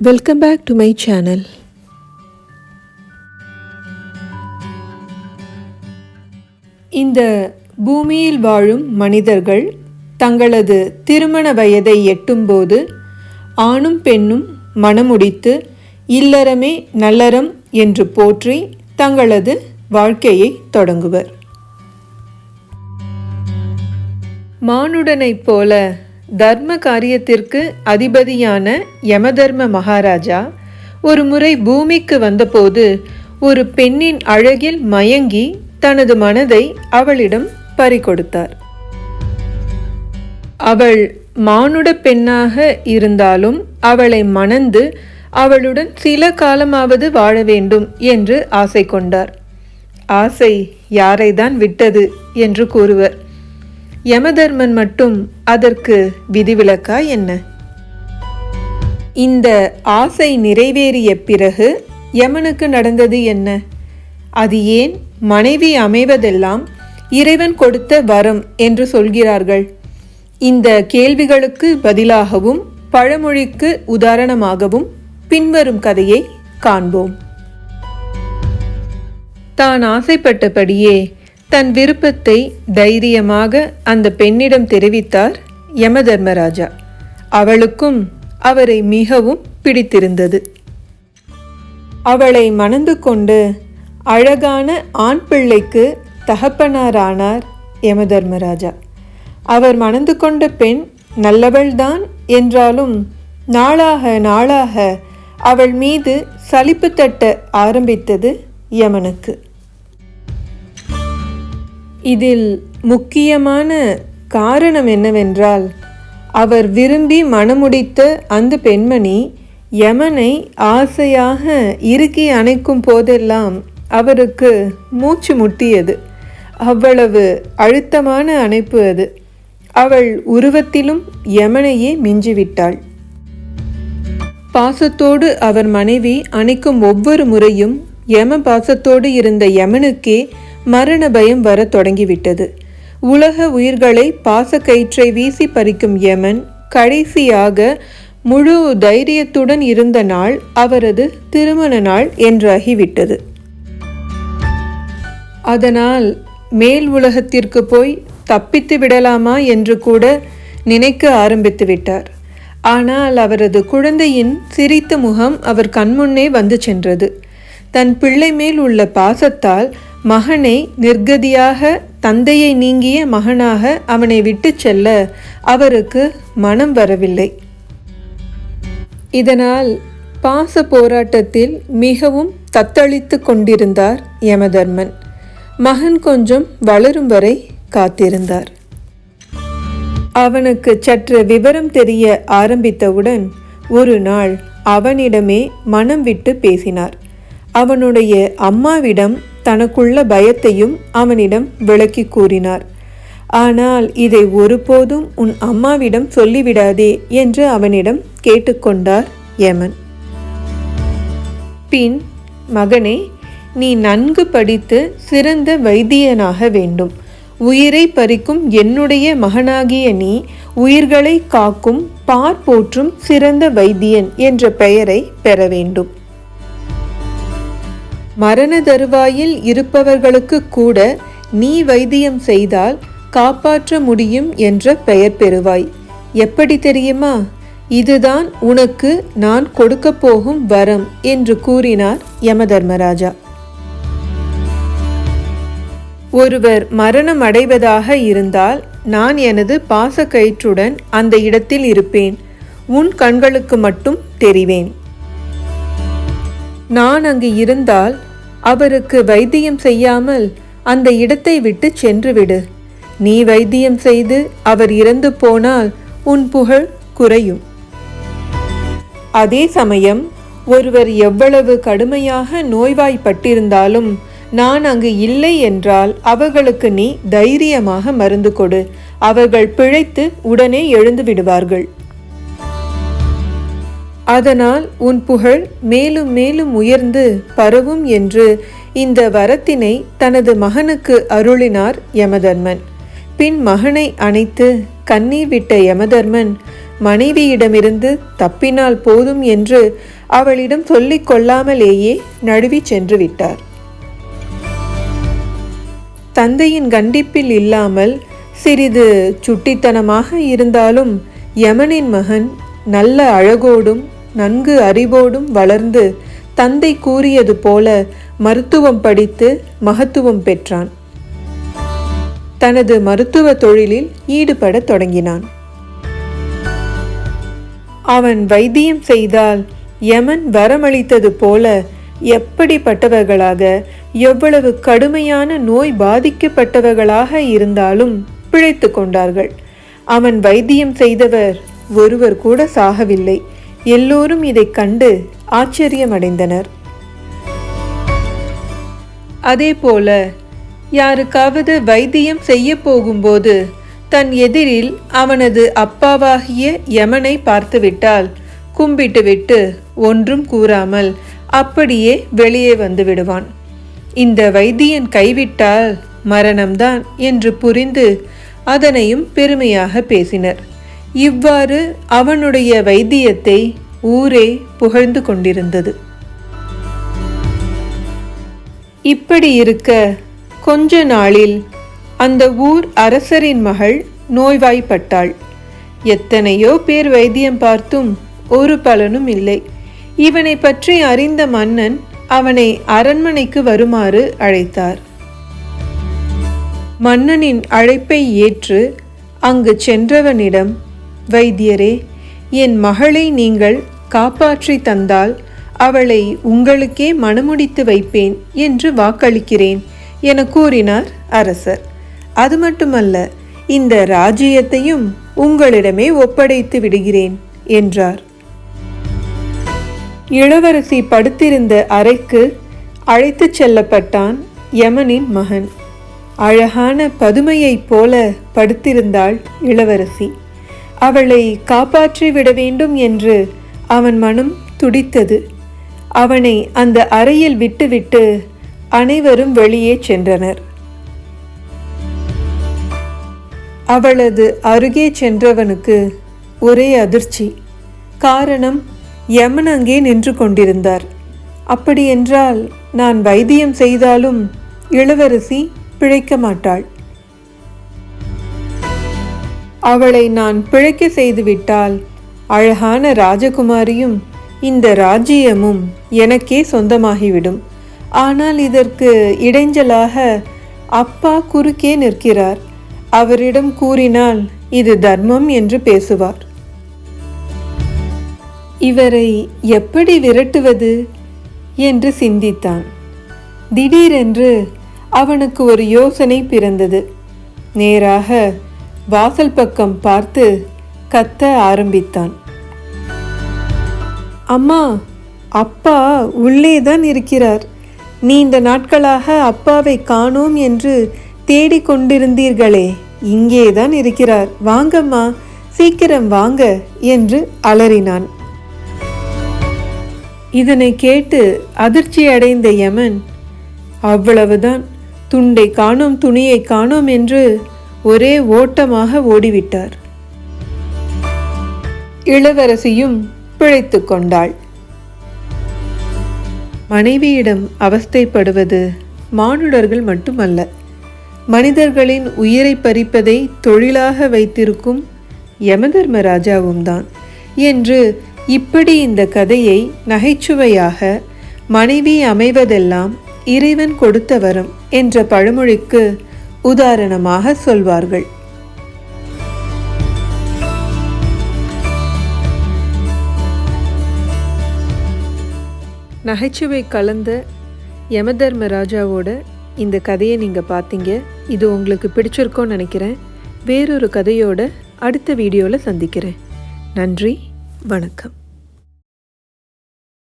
Welcome back to my channel இந்த பூமியில் வாழும் மனிதர்கள் தங்களது திருமண வயதை எட்டும்போது ஆணும் பெண்ணும் மணமுடித்து இல்லறமே நல்லறம் என்று போற்றி தங்களது வாழ்க்கையை தொடங்குவர். மானுடனைப் போல தர்ம காரியத்திற்கு அதிபதியான யமதர்ம மகாராஜா ஒரு முறை பூமிக்கு வந்தபோது ஒரு பெண்ணின் அழகில் மயங்கி தனது மனதை அவளிடம் பறிகொடுத்தார். அவள் மானுட பெண்ணாக இருந்தாலும் அவளை மணந்து அவளுடன் சில காலமாவது வாழ வேண்டும் என்று ஆசை கொண்டார். ஆசை யாரைதான் விட்டது என்று கூறுவர். யமதர்மன் மட்டும் அதற்கு விதிவிலக்கா என்ன? இந்த ஆசை நிறைவேறிய பிறகு யமனுக்கு நடந்தது என்ன? அது ஏன் மனைவி அமைவதெல்லாம் இறைவன் கொடுத்த வரம் என்று சொல்கிறார்கள்? இந்த கேள்விகளுக்கு பதிலாகவும் பழமொழிக்கு உதாரணமாகவும் பின்வரும் கதையை காண்போம். தான் ஆசைப்பட்டபடியே தன் விருப்பத்தை தைரியமாக அந்த பெண்ணிடம் தெரிவித்தார் யமதர்மராஜா. அவளுக்கும் அவரை மிகவும் பிடித்திருந்தது. அவளை மணந்து கொண்டு அழகான ஆண் பிள்ளைக்கு தகப்பனாரானார் யமதர்மராஜா. அவர் மணந்து கொண்ட பெண் நல்லவள்தான் என்றாலும் நாளாக நாளாக அவள் மீது சலிப்பு தட்ட ஆரம்பித்தது யமனுக்கு. இதில் முக்கியமான காரணம் என்னவென்றால் அவர் விரும்பி மணமுடித்த அந்த பெண்மணி யமனை ஆசையாக இறுக்கி அணைக்கும் போதெல்லாம் அவருக்கு மூச்சு முட்டியது. அவ்வளவு அழுத்தமான அணைப்பு அது. அவள் உருவத்திலும் யமனையே மிஞ்சிவிட்டாள். பாசத்தோடு அவர் மனைவி அணைக்கும் ஒவ்வொரு முறையும் யம பாசத்தோடு இருந்த யமனுக்கே மரண பயம் வர தொடங்கிவிட்டது. உலக உயிர்களை பாசக்கயிற்றை வீசி பறிக்கும் யமன் கடைசியாக முழு தைரியத்துடன் இருந்த நாள் அவரது திருமண நாள் என்றாகிவிட்டது. அதனால் மேல் உலகத்திற்கு போய் தப்பித்து விடலாமா என்று கூட நினைக்க ஆரம்பித்து விட்டார். ஆனால் அவரது குழந்தையின் சிரித்த முகம் அவர் கண்முன்னே வந்து சென்றது. தன் பிள்ளை மேல் உள்ள பாசத்தால் மகனை நிர்கதியாக தந்தையை நீங்கிய மகனாக அவனை விட்டு செல்ல அவருக்கு மனம் வரவில்லை. இதனால் பாச போராட்டத்தில் மிகவும் தத்தளித்து கொண்டிருந்தார் யமதர்மன். மகன் கொஞ்சம் வளரும் வரை காத்திருந்தார். அவனுக்கு சற்று விவரம் தெரிய ஆரம்பித்தவுடன் ஒரு நாள் அவனிடமே மனம் விட்டு பேசினார். அவனுடைய அம்மாவிடம் தனக்குள்ள பயத்தையும் அவனிடம் விளக்கி கூறினார். ஆனால் இதை ஒருபோதும் உன் அம்மாவிடம் சொல்லிவிடாதே என்று அவனிடம் கேட்டுக்கொண்டார் யமன். பின் மகனே நீ நன்கு படித்து சிறந்த வைத்தியனாக வேண்டும். உயிரை பறிக்கும் என்னுடைய மகனாகிய நீ உயிர்களை காக்கும் பார் போற்றும் சிறந்த வைத்தியன் என்ற பெயரை பெற வேண்டும். மரண தருவாயில் இருப்பவர்களுக்கு கூட நீ வைத்தியம் செய்தால் காப்பாற்ற முடியும் என்ற பெயர் பெறுவாய். எப்படி தெரியுமா? இதுதான் உனக்கு நான் கொடுக்கப் போகும் வரம் என்று கூறினார் யமதர்மராஜா. ஒருவர் மரணம் அடைவதாக இருந்தால் நான் எனது பாசக்கயிற்றுடன் அந்த இடத்தில் இருப்பேன். உன் கண்களுக்கு மட்டும் தெரிவேன். நான் அங்கு இருந்தால் அவருக்கு வைத்தியம் செய்யாமல் அந்த இடத்தை விட்டு சென்றுவிடு. நீ வைத்தியம் செய்து அவர் இறந்து போனால் உன் புகழ் குறையும். அதே சமயம் ஒருவர் எவ்வளவு கடுமையாக நோய்வாய்ப்பட்டிருந்தாலும் நான் அங்கு இல்லை என்றால் அவர்களுக்கு நீ தைரியமாக மருந்து கொடு. அவர்கள் பிழைத்து உடனே எழுந்து விடுவார்கள். அதனால் உன் புகழ் மேலும் மேலும் உயர்ந்து பரவும் என்று இந்த வரத்தினை தனது மகனுக்கு அருளினார் யமதர்மன். பின் மகனை அணைத்து கண்ணீர் விட்ட யமதர்மன் மனைவியிடமிருந்து தப்பினால் போதும் என்று அவளிடம் சொல்லிக் கொள்ளாமலேயே நழுவி சென்று விட்டார். தந்தையின் கண்டிப்பில் இல்லாமல் சிறிது சுட்டித்தனமாக இருந்தாலும் யமனின் மகன் நல்ல அழகோடும் நன்கு அறிவோடும் வளர்ந்து தந்தை கூறியது போல மருத்துவம் படித்து மகத்துவம் பெற்றான். தனது மருத்துவ தொழிலில் ஈடுபடத் தொடங்கினான். அவன் வைத்தியம் செய்தால் யமன் வரமளித்தது போல எப்படிப்பட்டவர்களாக எவ்வளவு கடுமையான நோய் பாதிக்கப்பட்டவர்களாக இருந்தாலும் பிழைத்து கொண்டார்கள். அவன் வைத்தியம் செய்தவர் ஒருவர் கூட சாகவில்லை. எல்லோரும் இதைக் கண்டு ஆச்சரியமடைந்தனர். அதேபோல யாருக்காவது வைத்தியம் செய்ய போகும்போது தன் எதிரில் அவனது அப்பாவாகிய யமனை பார்த்துவிட்டால் கும்பிட்டுவிட்டு ஒன்றும் கூறாமல் அப்படியே வெளியே வந்து விடுவான். இந்த வைத்தியன் கைவிட்டால் மரணம்தான் என்று புரிந்து அதனையும் பெருமையாக பேசினர். இவ்வாறு அவனுடைய வைத்தியத்தை ஊரே புகழ்ந்து கொண்டிருந்தது. இப்படி இருக்க கொஞ்ச நாளில் அந்த ஊர் அரசரின் மகள் நோய்வாய்ப்பட்டாள். எத்தனையோ பேர் வைத்தியம் பார்த்தும் ஒரு பலனும் இல்லை. இவனை பற்றி அறிந்த மன்னன் அவனை அரண்மனைக்கு வருமாறு அழைத்தார். மன்னனின் அழைப்பை ஏற்று அங்கு சென்றவனிடம் வைத்தியரே என் மகளை நீங்கள் காப்பாற்றி தந்தால் அவளை உங்களுக்கே மணமுடித்து வைப்பேன் என்று வாக்களிக்கிறேன் என கூறினார் அரசர். அது மட்டுமல்ல இந்த ராஜ்யத்தையும் உங்களிடமே ஒப்படைத்து விடுகிறேன் என்றார். இளவரசி படுத்திருந்த அறைக்கு அழைத்துச் செல்லப்பட்டான் யமனின் மகன். அழகான பதுமையைப் போல படுத்திருந்தாள் இளவரசி. அவளை காப்பாற்றி விட வேண்டும் என்று அவன் மனம் துடித்தது. அவனை அந்த அறையில் விட்டுவிட்டு அனைவரும் வெளியே சென்றனர். அவளது அருகே சென்றவனுக்கு ஒரே அதிர்ச்சி. காரணம் யமன் அங்கே நின்று கொண்டிருந்தார். அப்படியென்றால் நான் வைத்தியம் செய்தாலும் இளவரசி பிழைக்க மாட்டாள். அவளை நான் பிழைக்க செய்துவிட்டால் அழகான ராஜகுமாரியும் இந்த ராஜ்யமும் எனக்கே சொந்தமாகிவிடும். ஆனால் இதற்கு இடைஞ்சலாக அப்பா குறுக்கே நிற்கிறார். அவரிடம் கூறினால் இது தர்மம் என்று பேசுவார். இவரை எப்படி விரட்டுவது என்று சிந்தித்தான். திடீரென்று அவனுக்கு ஒரு யோசனை பிறந்தது. நேராக வாசல் பக்கம் பார்த்து கத்த ஆரம்பித்தான். அம்மா அப்பா உள்ளே தான் இருக்கிறார். நீண்ட நாட்களாக அப்பாவை காணோம் என்று தேடிக் கொண்டிருந்தீர்களே இங்கேதான் இருக்கிறார். வாங்கம்மா சீக்கிரம் வாங்க என்று அலறினான். இதனை கேட்டு அதிர்ச்சி அடைந்த யமன் அவ்வளவுதான் துண்டை காணோம் துணியை காணோம் என்று ஒரே ஓட்டமாக ஓடிவிட்டார். இளவரசியும் பிழைத்து கொண்டாள். மனைவியிடம் அவஸ்தைப்படுவது மானுடர்கள் மட்டுமல்ல மனிதர்களின் உயிரை பறிப்பதை தொழிலாக வைத்திருக்கும் யமதர்மராஜாவும் தான் என்று இப்படி இந்த கதையை நகைச்சுவையாக மனைவி அமைவதெல்லாம் இறைவன் கொடுத்த வரம் என்ற பழமொழிக்கு உதாரணமாக சொல்வார்கள். நகைச்சுவை கலந்த யமதர்ம ராஜாவோட இந்த கதையை நீங்கள் பார்த்தீங்க இது உங்களுக்கு பிடிச்சிருக்கோன்னு நினைக்கிறேன். வேறொரு கதையோட அடுத்த வீடியோவில் சந்திக்கிறேன். நன்றி வணக்கம்.